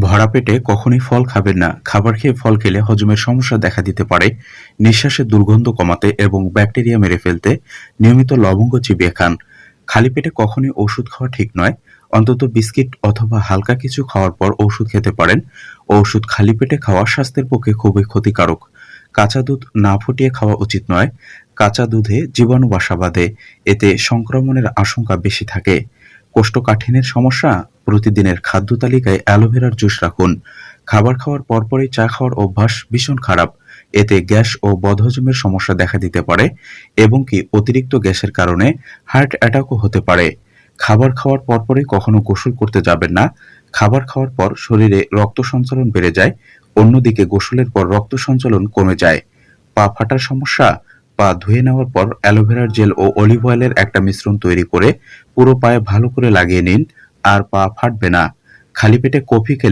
ভরা পেটে কখনোই ফল খাবেন না। খাবার খেয়ে ফল খেলে হজমের সমস্যা দেখা দিতে পারে। নিঃশ্বাসের দুর্গন্ধ কমাতে এবং ব্যাকটেরিয়া মেরে ফেলতে নিয়মিত লবঙ্গ চিবিয়ে খান। খালি পেটে কখনোই ওষুধ খাওয়া ঠিক নয়। অন্তত বিস্কিট অথবা হালকা কিছু খাওয়ার পর ওষুধ খেতে পারেন। ওষুধ খালি পেটে খাওয়া স্বাস্থ্যের পক্ষে খুবই ক্ষতিকারক। কাঁচা দুধ না ফুটিয়ে খাওয়া উচিত নয়। কাঁচা দুধে জীবাণু বাসা বাঁধে। এতে সংক্রমণের আশঙ্কা বেশি থাকে। কোষ্ঠকাঠিন্যের সমস্যা? প্রতিদিনের খাদ্য তালিকায় অ্যালোভেরার জুস রাখুন। খাবার খাওয়ার পরপরই চা খাওয়ার অভ্যাস ভীষণ খারাপ। এতে গ্যাস ও বদহজমের সমস্যা দেখা দিতে পারে এবং কি অতিরিক্ত গ্যাসের কারণে হার্ট অ্যাটাকও হতে পারে। খাবার খাওয়ার পরপরই কখনো গোসল করতে যাবেন না। খাবার খাওয়ার পর শরীরে রক্ত সঞ্চালন বেড়ে যায়, অন্যদিকে গোসলের পর রক্ত সঞ্চালন কমে যায়। পা ফাটার সমস্যা? পা ধুয়ে নেওয়ার পর অ্যালোভেরার জেল ও অলিভ অয়েলের একটা মিশ্রণ তৈরি করে পুরো পায়ে ভালো করে লাগিয়ে নিন। আর পা ফাটবে না। খালি পেটে কফি খেলে